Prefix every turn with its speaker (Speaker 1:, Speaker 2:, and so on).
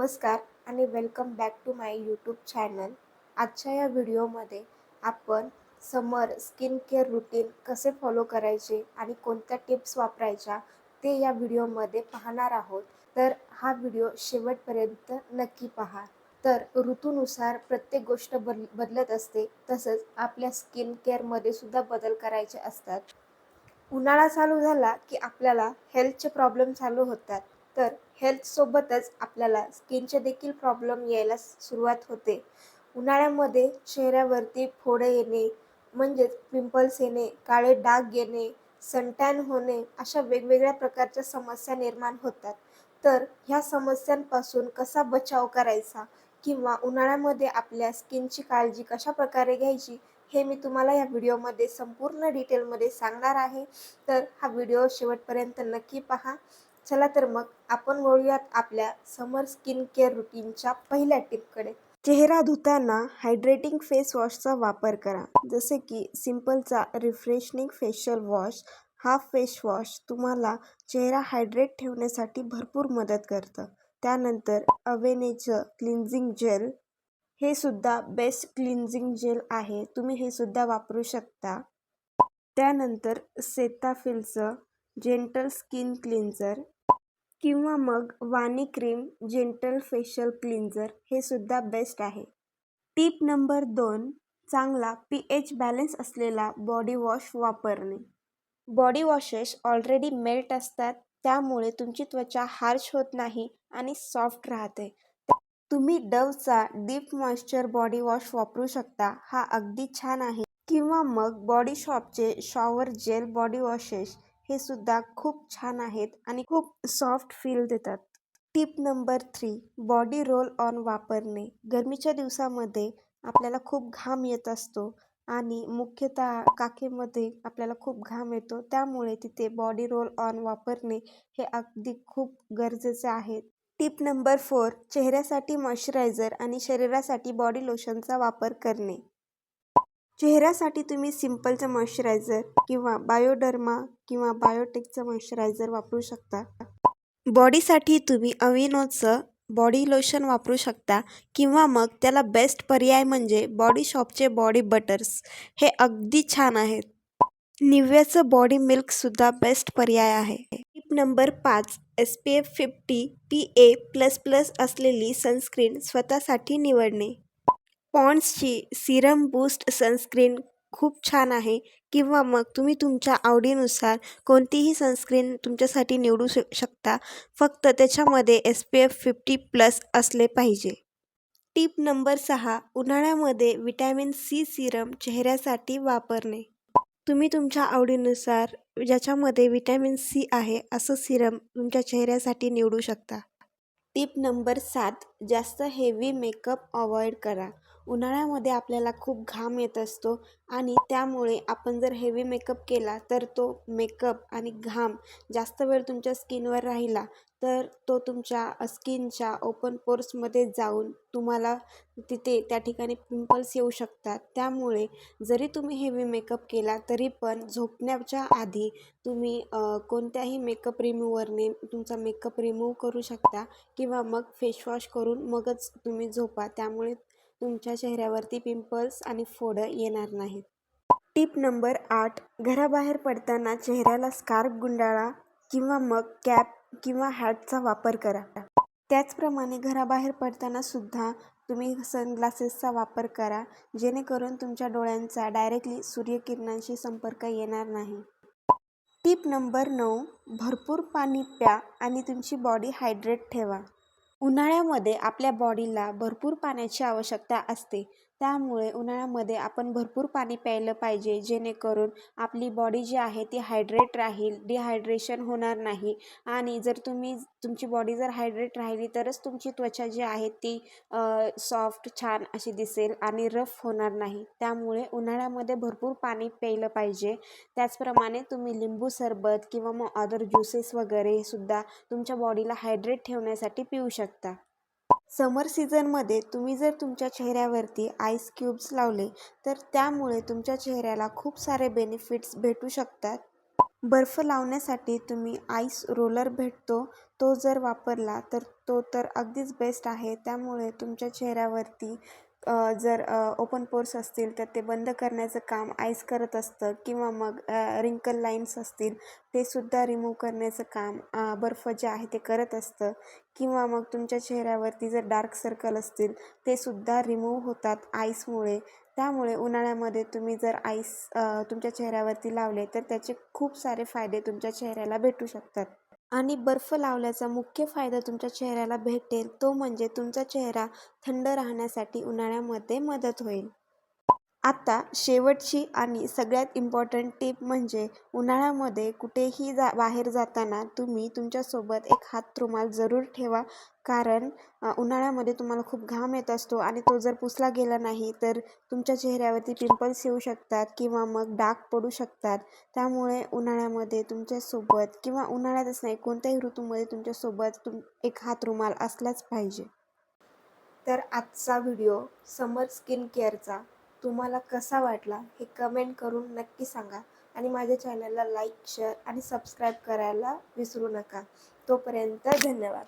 Speaker 1: नमस्कार आणि welcome back to my YouTube channel आजच्या या व्हिडिओमध्ये आपण समर स्किन केअर रुटीन कसे फॉलो करायचे आणि कोणत्या टिप्स वापरायच्या ते या व्हिडिओमध्ये पाहणार आहोत. तर हा व्हिडिओ शेवटपर्यंत नक्की पहा. तर ऋतूनुसार प्रत्येक गोष्ट बद बदलत असते तसंच आपल्या स्किन केअरमध्ये सुद्धा बदल करायचे असतात. उन्हाळा चालू झाला की आपल्याला हेल्थचे प्रॉब्लेम चालू होतात. तर हेल्थसोबतच आपल्याला स्किनचे देखील प्रॉब्लेम यायला सुरुवात होते. उन्हाळ्यामध्ये चेहऱ्यावरती फोडं येणे म्हणजेच पिंपल्स येणे काळे डाग येणे सनटॅन होणे अशा वेगवेगळ्या प्रकारच्या समस्या निर्माण होतात. तर ह्या समस्यांपासून कसा बचाव करायचा किंवा उन्हाळ्यामध्ये आपल्या स्किनची काळजी कशा प्रकारे घ्यायची हे मी तुम्हाला या व्हिडिओमध्ये संपूर्ण डिटेलमध्ये सांगणार आहे. तर हा व्हिडिओ शेवटपर्यंत नक्की पहा. चला तर मग आपण वळूयात आपल्या समर स्किन केअर रुटीनच्या पहिल्या टिपकडे चेहरा धुताना हायड्रेटिंग फेस वॉशचा वापर करा. जसे की सिम्पलचा रिफ्रेशनिंग फेशियल वॉश हा फेस वॉश तुम्हाला चेहरा हायड्रेट ठेवण्यासाठी भरपूर मदत करतं. त्यानंतर अवेनेचं क्लिन्झिंग जेल हे सुद्धा बेस्ट क्लिन्झिंग जेल आहे. तुम्ही हे सुद्धा वापरू शकता. त्यानंतर सेताफिलचं जेंटल स्किन क्लिन्झर किंवा मग Vanicream gentle facial cleanser हे सुद्धा बेस्ट आहे. टीप नंबर दोन चांगला पी एच बॅलन्स असलेला बॉडी वॉश वापरणे. बॉडी वॉशेस ऑलरेडी मेल्ट असतात त्यामुळे तुमची त्वचा हार्श होत नाही आणि सॉफ्ट राहते. तुम्ही डवचा डीप मॉइश्चर बॉडी वॉश वापरू शकता हा अगदी छान आहे. किंवा मग बॉडी शॉपचे शॉवर जेल बॉडी वॉशेस हे सुद्धा खूप छान आहेत आणि खूप सॉफ्ट फील देतात. Tip number three body roll on वापरणे. गरमीच्या दिवसामध्ये आपल्याला खूप घाम येत असतो आणि मुख्यतः काखेमध्ये आपल्याला खूप घाम येतो. त्यामुळे तिथे बॉडी रोल ऑन वापरणे हे अगदी खूप गरजेचे आहे. टिप नंबर फोर चेहऱ्यासाठी मॉइश्चरायझर आणि शरीरासाठी बॉडी लोशनचा वापर करणे. चेहऱ्यासाठी तुम्ही सिम्पलचं मॉइश्चरायझर किंवा बायोडर्मा किंवा बायोटेकचं मॉइश्चरायझर वापरू शकता. बॉडीसाठी तुम्ही अविनोचं बॉडी लोशन वापरू शकता किंवा मग त्याला बेस्ट पर्याय म्हणजे बॉडी शॉपचे बॉडी बटर्स. हे अगदी छान आहेत. निव्याचं बॉडी मिल्कसुद्धा बेस्ट पर्याय आहे. टिप नंबर पाच S P F fifty P A plus plus असलेली सनस्क्रीन स्वतःसाठी निवडणे. पॉन्ड्सची सिरम बूस्ट सनस्क्रीन खूप छान आहे. किंवा मग तुम्ही तुमच्या आवडीनुसार कोणतीही सनस्क्रीन तुमच्यासाठी निवडू शकता. फक्त त्याच्यामध्ये S P F fifty plus असले पाहिजे. टीप नंबर सहा उन्हाळ्यामध्ये विटॅमिन सी सिरम चेहऱ्यासाठी वापरणे. तुम्ही तुमच्या आवडीनुसार ज्याच्यामध्ये विटॅमिन सी आहे असं सिरम तुमच्या चेहऱ्यासाठी निवडू शकता. टीप नंबर सात जास्त हेवी मेकअप अवॉइड करा. उन्हाळ्यामध्ये आपल्याला खूप घाम येत असतो आणि त्यामुळे आपण जर हेवी मेकअप केला तर तो मेकअप आणि घाम जास्त वेळ तुमच्या स्किनवर राहिला तर तो तुमच्या स्किनच्या ओपन पोर्समध्ये जाऊन तुम्हाला तिथे त्या ठिकाणी पिंपल्स येऊ शकतात. त्यामुळे जरी तुम्ही हेवी मेकअप केला तरी पण झोपण्याच्या आधी तुम्ही कोणत्याही मेकअप रिमूव्हरने तुमचा मेकअप रिमूव्ह करू शकता किंवा मग फेसवॉश करून मगच तुम्ही झोपा. त्यामुळे तुमच्या चेहऱ्यावरती पिंपल्स आणि फोडं येणार नाहीत. टिप नंबर आठ घराबाहेर पडताना चेहऱ्याला स्कार्फ गुंडाळा किंवा मग कॅप किंवा हॅटचा वापर करा. त्याचप्रमाणे घराबाहेर पडताना सुद्धा तुम्ही सनग्लासेसचा वापर करा जेणेकरून तुमच्या डोळ्यांचा डायरेक्टली सूर्यकिरणांशी संपर्क येणार नाही. टिप नंबर नऊ भरपूर पाणी प्या आणि तुमची बॉडी हायड्रेट ठेवा. उन्हाळ्यामध्ये आपल्या बॉडीला भरपूर पाण्याची आवश्यकता असते. त्यामुळे उन्हाळ्यामध्ये आपण भरपूर पाणी प्यायलं पाहिजे जेणेकरून आपली बॉडी जी आहे ती हायड्रेट राहील डिहायड्रेशन होणार नाही. आणि जर तुम्ही तुमची बॉडी जर हायड्रेट राहिली तरच तुमची त्वचा जी आहे ती सॉफ्ट छान अशी दिसेल आणि रफ होणार नाही. त्यामुळे उन्हाळ्यामध्ये भरपूर पाणी प्यायलं पाहिजे. त्याचप्रमाणे तुम्ही लिंबू सरबत किंवा मग अदर ज्युसेस वगैरे सुद्धा तुमच्या बॉडीला हायड्रेट ठेवण्यासाठी पिऊ शकता. समर सीझनमध्ये तुम्ही जर तुमच्या चेहऱ्यावरती आईस क्यूब्स लावले तर त्यामुळे तुमच्या चेहऱ्याला खूप सारे बेनिफिट्स भेटू शकतात. बर्फ लावण्यासाठी तुम्ही आईस रोलर भेटतो. तो जर वापरला तर तो तर अगदीच बेस्ट आहे. त्यामुळे तुमच्या चेहऱ्यावरती जर ओपन पोर्स असतील तर ते बंद करण्याचं काम आईस करत असतं किंवा मग रिंकल लाईन्स असतील ते सुद्धा रिमूव्ह करण्याचं काम बर्फ जे आहे ते करत असतं. किंवा मग तुमच्या चेहऱ्यावरती जर डार्क सर्कल असतील ते सुद्धा रिमूव्ह होतात आईसमुळे त्यामुळे उन्हाळ्यामध्ये तुम्ही जर आईस तुमच्या चेहऱ्यावरती लावले तर त्याचे खूप सारे फायदे तुमच्या चेहऱ्याला भेटू शकतात. आणि बर्फ लावल्याचा मुख्य फायदा तुमच्या चेहऱ्याला भेटेल. तो म्हणजे तुमचा चेहरा थंड राहण्यासाठी उन्हाळ्यामध्ये मदत होईल. आता शेवटची आणि सगळ्यात इम्पॉर्टंट टीप म्हणजे उन्हाळ्यामध्ये कुठेही जा बाहेर जाताना तुम्ही तुमच्यासोबत एक हात रुमाल जरूर ठेवा. कारण उन्हाळ्यामध्ये तुम्हाला खूप घाम येत असतो आणि तो जर पुसला गेला नाही तर तुमच्या चेहऱ्यावरती पिंपल्स येऊ शकतात किंवा मग डाग पडू शकतात. त्यामुळे उन्हाळ्यामध्ये तुमच्यासोबत किंवा उन्हाळ्यातच नाही कोणत्याही ऋतूमध्ये तुमच्यासोबत तुम एक हात रुमाल असलाच पाहिजे. तर आजचा व्हिडिओ समर स्किन केअरचा तुम्हाला कसा वाटला हे कमेंट करून नक्की सांगा. आणि माझ्या चॅनलला लाईक शेअर आणि सबस्क्राईब करायला विसरू नका. तोपर्यंत धन्यवाद.